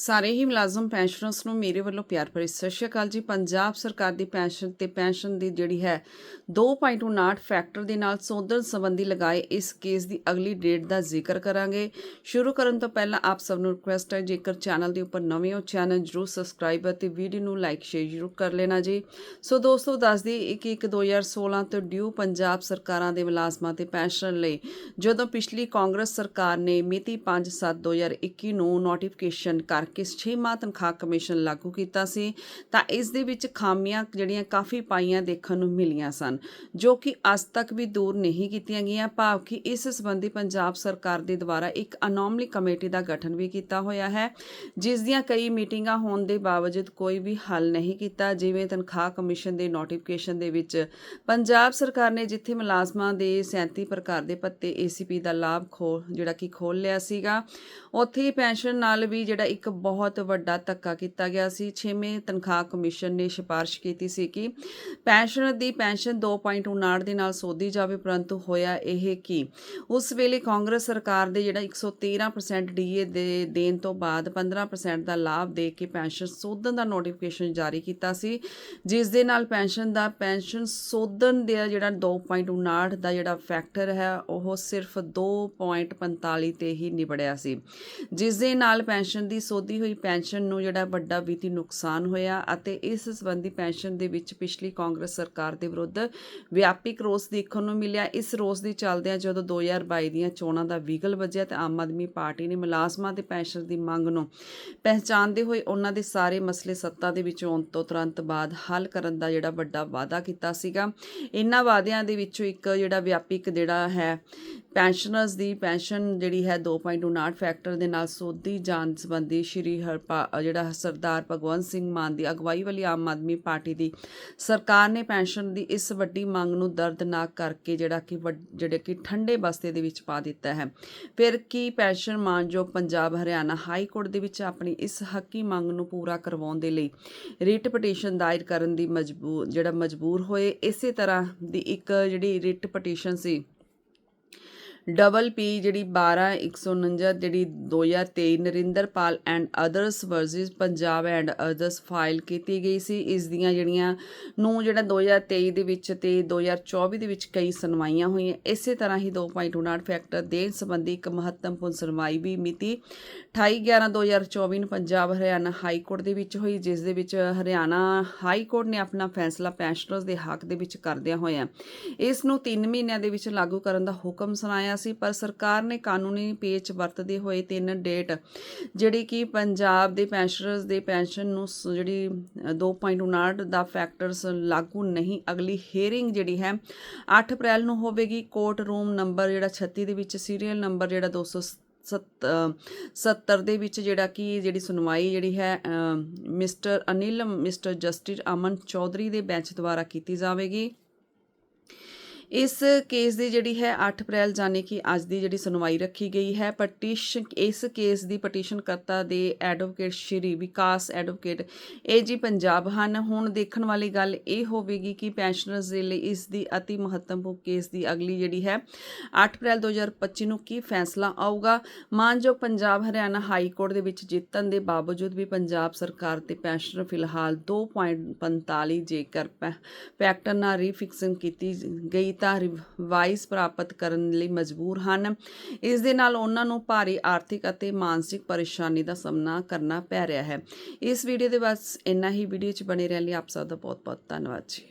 ਸਾਰੇ ਹੀ ਮੁਲਾਜ਼ਮ ਪੈਨਸ਼ਨਰਸ ਨੂੰ ਮੇਰੇ ਵੱਲੋਂ ਪਿਆਰ ਭਰੀ ਸਤਿ ਸ਼੍ਰੀ ਅਕਾਲ ਜੀ। ਪੰਜਾਬ ਸਰਕਾਰ ਦੀ ਪੈਨਸ਼ਨ ਤੇ ਪੈਨਸ਼ਨ ਦੀ ਜਿਹੜੀ ਹੈ 2.59 ਫੈਕਟਰ ਦੇ ਨਾਲ ਸੋਧਣ ਸੰਬੰਧੀ ਲਗਾਏ ਇਸ ਕੇਸ ਦੀ ਅਗਲੀ ਡੇਟ ਦਾ ਜ਼ਿਕਰ ਕਰਾਂਗੇ। ਸ਼ੁਰੂ ਕਰਨ ਤੋਂ ਪਹਿਲਾਂ ਆਪ ਸਭ ਨੂੰ ਰਿਕੁਐਸਟ ਹੈ, ਜੇਕਰ ਚੈਨਲ ਦੇ ਉੱਪਰ ਨਵੇਂ ਹੋ ਚੈਨਲ ਜਰੂਰ ਸਬਸਕ੍ਰਾਈਬ ਅਤੇ ਵੀਡੀਓ ਨੂੰ ਲਾਈਕ ਸ਼ੇਅਰ ਜਰੂਰ ਕਰ ਲੈਣਾ ਜੀ। ਸੋ ਦੋਸਤੋ ਦੱਸਦੀ 1 1 2016 ਤੋਂ ਡਿਊ ਪੰਜਾਬ ਸਰਕਾਰਾਂ ਦੇ ਮੁਲਾਜ਼ਮਾਂ ਤੇ ਪੈਨਸ਼ਨ ਲਈ ਜਦੋਂ ਪਿਛਲੀ ਕਾਂਗਰਸ ਸਰਕਾਰ ਨੇ ਮਿਤੀ 5 7 2021 ਨੂੰ ਨੋਟੀਫਿਕੇਸ਼ਨ ਕਰ 6 ਮਾਹ ਤਨਖਾਹ ਕਮਿਸ਼ਨ ਲਾਗੂ ਕੀਤਾ ਸੀ, ਤਾਂ ਇਸ ਦੇ ਵਿੱਚ ਖਾਮੀਆਂ ਜਿਹੜੀਆਂ ਕਾਫੀ ਪਾਈਆਂ ਦੇਖਣ ਨੂੰ ਮਿਲੀਆਂ ਸਨ, ਜੋ ਕਿ ਅੱਜ ਤੱਕ ਵੀ ਦੂਰ ਨਹੀਂ ਕੀਤੀਆਂ ਗਈਆਂ, ਭਾਵ ਕਿ ਇਸ ਸੰਬੰਧੀ ਪੰਜਾਬ ਸਰਕਾਰ ਦੇ ਦੁਆਰਾ ਇੱਕ ਅਨੋਮਲੀ ਕਮੇਟੀ ਦਾ ਗਠਨ ਵੀ ਕੀਤਾ ਹੋਇਆ ਹੈ, ਜਿਸ ਦੀਆਂ ਕਈ ਮੀਟਿੰਗਾਂ ਹੋਣ ਦੇ ਬਾਵਜੂਦ ਕੋਈ ਵੀ ਹੱਲ ਨਹੀਂ ਕੀਤਾ, ਜਿਵੇਂ ਤਨਖਾਹ ਕਮਿਸ਼ਨ ਦੇ ਨੋਟੀਫਿਕੇਸ਼ਨ ਦੇ ਵਿੱਚ, ਪੰਜਾਬ ਸਰਕਾਰ ਨੇ ਜਿੱਥੇ ਮੁਲਾਜ਼ਮਾਂ ਦੇ 37 ਪ੍ਰਕਾਰ ਦੇ ਭੱਤੇ ਏਸੀਪੀ ਦਾ ਲਾਭ ਖੋ ਜਿਹੜਾ ਕਿ ਖੋਲ ਲਿਆ ਸੀਗਾ, ਉੱਥੇ ਹੀ ਪੈਨਸ਼ਨ ਨਾਲ ਵੀ ਜਿਹੜਾ ਇੱਕ ਬਹੁਤ ਵੱਡਾ ਧੱਕਾ ਕੀਤਾ ਗਿਆ ਸੀ। 6ਵੇਂ ਤਨਖਾਹ ਕਮਿਸ਼ਨ ਨੇ ਸਿਫਾਰਿਸ਼ ਕੀਤੀ ਸੀ ਕਿ ਪੈਨਸ਼ਨ ਦੀ ਪੈਨਸ਼ਨ 2.59 ਦੇ ਨਾਲ ਸੋਧੀ ਜਾਵੇ, ਪਰੰਤੂ ਹੋਇਆ ਇਹ ਕਿ? ਉਸ ਵੇਲੇ ਕਾਂਗਰਸ ਸਰਕਾਰ ਦੇ ਜਿਹੜਾ 113% ਡੀਏ ਦੇ ਦੇਣ ਤੋਂ ਬਾਅਦ 15% ਦਾ ਲਾਭ ਦੇ ਕੇ ਪੈਨਸ਼ਨ ਸੋਧਣ ਦਾ ਨੋਟੀਫਿਕੇਸ਼ਨ ਜਾਰੀ ਕੀਤਾ ਸੀ। ਜਿਸ ਦੇ ਨਾਲ ਪੈਨਸ਼ਨ ਦਾ, ਪੈਨਸ਼ਨ ਸੋਧਣ ਦਾ ਜਿਹੜਾ 2.59 ਦਾ ਜਿਹੜਾ ਫੈਕਟਰ ਹੈ, ਉਹ ਸਿਰਫ 2.45 ਤੇ ਹੀ ਨਿਬੜਿਆ ਸੀ। ਜਿਸ ਦੇ ਨਾਲ ਪੈਨਸ਼ਨ ਦੀ ਸੋਧੀ ਹੋਈ ਪੈਨਸ਼ਨ ਨੂੰ ਜਿਹੜਾ ਵੱਡਾ ਵਿੱਤੀ ਨੁਕਸਾਨ ਹੋਇਆ ਅਤੇ ਇਸ ਸੰਬੰਧੀ ਪੈਨਸ਼ਨ ਦੇ ਵਿੱਚ ਪਿਛਲੀ ਕਾਂਗਰਸ ਸਰਕਾਰ ਦੇ ਵਿਰੁੱਧ ਵਿਆਪਕ ਰੋਸ ਦੇਖਣ ਨੂੰ ਮਿਲਿਆ। ਇਸ ਰੋਸ ਦੇ ਚੱਲਦਿਆਂ ਜਦੋਂ 2022 ਦੀਆਂ ਚੋਣਾਂ ਦਾ ਵੀਗਲ ਵੱਜਿਆ ਤਾਂ ਆਮ ਆਦਮੀ ਪਾਰਟੀ ਨੇ ਮੁਲਾਜ਼ਮਾਂ ਤੇ ਪੈਨਸ਼ਨ ਦੀ ਮੰਗ ਨੂੰ ਪਹਿਚਾਨਦੇ ਹੋਏ ਉਹਨਾਂ ਦੇ ਸਾਰੇ ਮਸਲੇ ਸੱਤਾ ਦੇ ਵਿੱਚ ਆਉਣ ਤੋਂ ਤੁਰੰਤ ਬਾਅਦ ਹੱਲ ਕਰਨ ਦਾ ਜਿਹੜਾ ਵੱਡਾ ਵਾਅਦਾ ਕੀਤਾ ਸੀਗਾ। ਇਹਨਾਂ ਵਾਅਦਿਆਂ ਦੇ ਵਿੱਚੋਂ ਇੱਕ ਜਿਹੜਾ ਵਿਆਪਕ ਜਿਹੜਾ ਹੈ, ਪੈਨਸ਼ਨਰਸ ਦੀ ਪੈਨਸ਼ਨ ਜਿਹੜੀ ਹੈ 2.59 ਫੈਕਟਰ ਦੇ ਨਾਲ ਸੋਧੀ ਜਾਣ ਸੰਬੰਧੀ ਸ਼੍ਰੀ ਹਰਪਾ ਜਿਹੜਾ ਸਰਦਾਰ ਭਗਵੰਤ ਸਿੰਘ ਮਾਨ ਦੀ ਅਗਵਾਈ ਵਾਲੀ ਆਮ ਆਦਮੀ ਪਾਰਟੀ ਦੀ ਸਰਕਾਰ ਨੇ ਪੈਨਸ਼ਨ ਦੀ ਇਸ ਵੱਡੀ ਮੰਗ ਨੂੰ ਦਰਦਨਾਕ ਕਰਕੇ ਜਿਹੜਾ ਕਿ ਵੱਡ- ਜਿਹੜੇ ਕਿ ਠੰਡੇ ਬਸਤੇ ਦੇ ਵਿੱਚ ਪਾ ਦਿੱਤਾ ਹੈ। ਫਿਰ ਕੀ ਪੈਨਸ਼ਨ ਮਾਨਯੋਗ ਪੰਜਾਬ ਹਰਿਆਣਾ ਹਾਈ ਕੋਰਟ ਦੇ ਵਿੱਚ ਆਪਣੀ ਇਸ ਹੱਕੀ ਮੰਗ ਨੂੰ ਪੂਰਾ ਕਰਵਾਉਣ ਦੇ ਲਈ ਰਿਟ ਪਟੀਸ਼ਨ ਦਾਇਰ ਕਰਨ ਦੀ ਮਜਬੂਰ ਜਿਹੜਾ ਮਜਬੂਰ ਹੋਏ, ਇਸੇ ਤਰ੍ਹਾਂ ਦੀ ਇੱਕ ਜਿਹੜੀ writ petition C W P ਜਿਹੜੀ 12149 ਜਿਹੜੀ 2023 Narinderpal and others versus Punjab and others file ਕੀਤੀ ਗਈ ਸੀ। ਇਸ ਦੀਆਂ ਜਿਹੜੀਆਂ ਨੂੰ ਜਿਹੜਾ 2023 ਦੇ ਵਿੱਚ ਤੇ 2024 ਦੇ ਵਿੱਚ ਕਈ ਸੁਣਵਾਈਆਂ ਹੋਈਆਂ, ਇਸੇ ਤਰ੍ਹਾਂ ਹੀ 2.59 ਫੈਕਟਰ ਦੇਣ ਸੰਬੰਧੀ ਇੱਕ ਮਹੱਤਵਪੂਰਨ ਸੁਣਵਾਈ ਵੀ ਮਿਤੀ। 28/11/2024 ਨੂੰ ਪੰਜਾਬ ਹਰਿਆਣਾ ਹਾਈ ਕੋਰਟ ਦੇ ਵਿੱਚ ਹੋਈ, ਜਿਸ ਦੇ ਵਿੱਚ ਹਰਿਆਣਾ ਹਾਈ ਕੋਰਟ ਨੇ ਆਪਣਾ ਫੈਸਲਾ ਪੈਨਸ਼ਨਰਸ ਦੇ ਹੱਕ ਦੇ ਵਿੱਚ ਕਰਦਿਆਂ ਹੋਇਆ ਇਸ ਨੂੰ 3 ਮਹੀਨਿਆਂ ਦੇ ਵਿੱਚ ਲਾਗੂ ਕਰਨ ਦਾ ਹੁਕਮ ਸੁਣਾਇਆ ਸੀ ਪਰ ਸਰਕਾਰ ਨੇ ਕਾਨੂੰਨੀ ਪੇਚ ਵਰਤਦੇ ਹੋਏ ਤਿੰਨ ਡੇਟ ਜਿਹੜੀ ਕਿ ਪੰਜਾਬ ਦੇ ਪੈਨਸ਼ਨਰਸ ਦੇ ਪੈਨਸ਼ਨ ਨੂੰ ਸ- ਜਿਹੜੀ ਅ, 2.59 ਦਾ ਫੈਕਟਰਸ ਲਾਗੂ ਨਹੀਂ ਅਗਲੀ ਹੀਅਰਿੰਗ ਜਿਹੜੀ ਹੈ 8 ਅਪ੍ਰੈਲ ਨੂੰ ਹੋਵੇਗੀ। ਕੋਰਟ ਰੂਮ ਨੰਬਰ ਜਿਹੜਾ 36 ਦੇ ਵਿੱਚ ਸੀਰੀਅਲ ਨੰਬਰ ਜਿਹੜਾ 200 ਸੱਤ- ਅ, 70 ਦੇ ਵਿੱਚ ਜਿਹੜਾ ਕਿ ਜਿਹੜੀ ਸੁਣਵਾਈ ਜਿਹੜੀ ਹੈ mister Anil mister justice Aman Chaudhary ਦੇ ਬੈਂਚ ਦੁਆਰਾ ਕੀਤੀ ਜਾਵੇਗੀ। ਇਸ ਕੇਸ ਦੀ ਜਿਹੜੀ ਹੈ 8 ਅਪ੍ਰੈਲ ਜਾਨੀ ਕਿ ਅੱਜ ਦੀ ਜਿਹੜੀ ਸੁਣਵਾਈ ਰੱਖੀ ਗਈ ਹੈ, ਪਟੀਸ਼ਨ, ਇਸ ਕੇਸ ਦੀ ਪਟੀਸ਼ਨ ਕਰਤਾ ਦੇ advocate Shri Vikas advocate AG Punjab ਹਨ। ਹੁਣ ਦੇਖਣ ਵਾਲੀ ਗੱਲ ਇਹ ਹੋਵੇਗੀ ਕਿ ਪੈਨਸ਼ਨਰਸ ਦੇ ਲਈ ਇਸ ਦੀ ਅਤੀ ਮਹੱਤਵਪੂਰਨ ਕੇਸ ਦੀ ਅਗਲੀ ਜਿਹੜੀ ਹੈ 8 ਅਪ੍ਰੈਲ 2025 ਨੂੰ ਕੀ ਫੈਸਲਾ ਆਊਗਾ? ਮਾਨਯੋਗ ਪੰਜਾਬ ਹਰਿਆਣਾ ਹਾਈ ਕੋਰਟ ਦੇ ਵਿੱਚ ਜਿੱਤਣ ਦੇ ਬਾਵਜੂਦ ਵੀ ਪੰਜਾਬ ਸਰਕਾਰ ਤੇ ਪੈਨਸ਼ਨਰ ਫਿਲਹਾਲ 2.45 ਜੇਕਰ ਪੈ- ਫੈਕਟਰ ਨਾਲ ਰੀਫਿਕਸਿੰਗ ਕੀਤੀ ਗਈ ਤਾਂ ਰਿਵਾਈਜ਼ ਪ੍ਰਾਪਤ ਕਰਨ ਲਈ ਮਜਬੂਰ ਹਨ। ਇਸ ਦੇ ਨਾਲ ਉਹਨਾਂ ਨੂੰ ਭਾਰੀ ਆਰਥਿਕ ਅਤੇ ਮਾਨਸਿਕ ਪਰੇਸ਼ਾਨੀ ਦਾ ਸਾਹਮਣਾ ਕਰਨਾ ਪੈ ਰਿਹਾ ਹੈ। ਇਸ ਵੀਡੀਓ ਦੇ ਬਸ ਇੰਨਾ ਹੀ। ਵੀਡੀਓ 'ਚ ਬਣੇ ਰਹਿਣ ਲਈ ਆਪ ਸਭ ਦਾ ਬਹੁਤ ਬਹੁਤ ਧੰਨਵਾਦ ਜੀ।